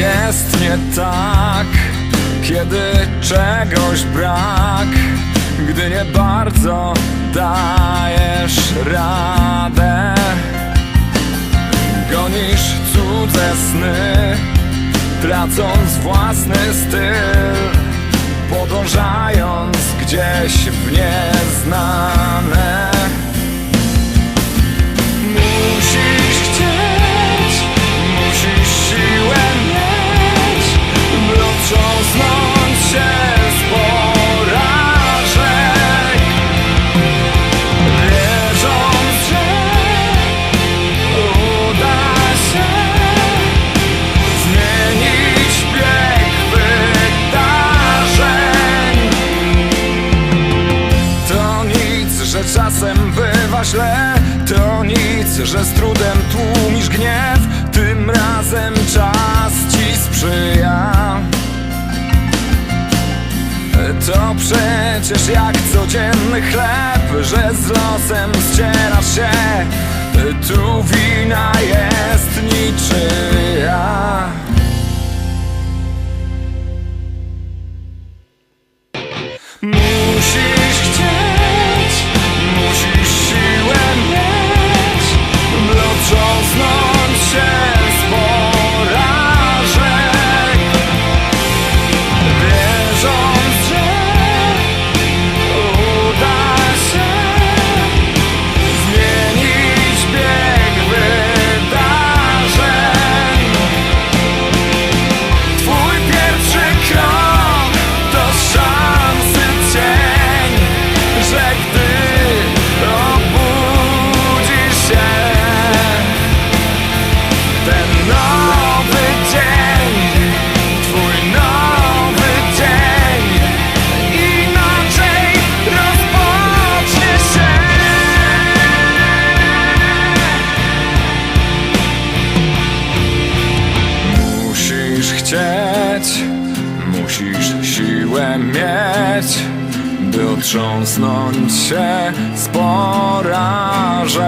nie tak, kiedy czegoś brak, gdy nie bardzo dajesz radę. Gonisz cudze sny, tracąc własny styl, podążając gdzieś w nieznane. Bywa źle To nic, że z trudem tłumisz gniew. Tym razem czas ci sprzyja. To przecież jak codzienny chleb Że z losem ścierasz się. Tu wina jest niczyja mieć, by otrząsnąć się z porażek.